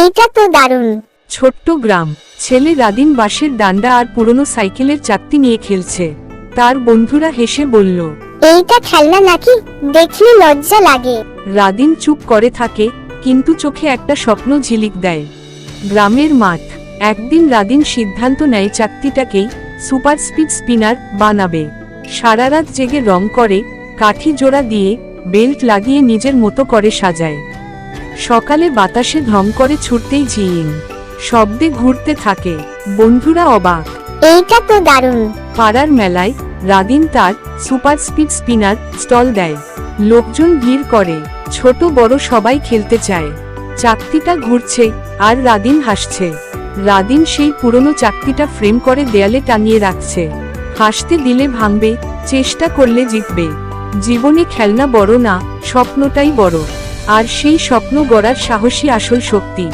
এইটা তো দারুণ। ছোট্ট গ্রাম ছেলে রাদিন বাঁশের ডান্ডা আর পুরনো সাইকেলের চাকতি নিয়ে খেলছে। তার বন্ধুরা হেসে বলল এইটা খেলনা নাকি? দেখলে লজ্জা লাগে। রাদিন চুপ করে থাকে কিন্তু চোখে একটা স্বপ্ন ঝিলিক দেয়। গ্রামের মাঠ একদিন রাদিন সিদ্ধান্ত নেয় চাকতিটাকেই সুপার স্পিড স্পিনার বানাবে। সারা রাত জেগে রং করে কাঠি জোড়া দিয়ে বেল্ট লাগিয়ে নিজের মতো করে সাজায়। সকালে বাতাসে ঢং করে ছুটতেই ঝিইন শব্দে ঘুরতে থাকে। বন্ধুরা অবাক। এইটা তো দারুণ। পাড়ার মেলায় রাদিন তার সুপার স্পিড স্পিনার স্টল দেয়। লোকজন ভিড় করে। ছোট বড় সবাই খেলতে চায়। চাকতিটা ঘুরছে আর রাদিন হাসছে। রাদিন সেই পুরনো চাকতিটা ফ্রেম করে দেয়ালে টাঙিয়ে রাখছে। হাসতে দিলে ভাঙবে চেষ্টা করলে জিতবে। জীবনে খেলনা বড় না স্বপ্নটাই বড়। আর সেই স্বপ্ন গড়ার সাহসী আসল শক্তি।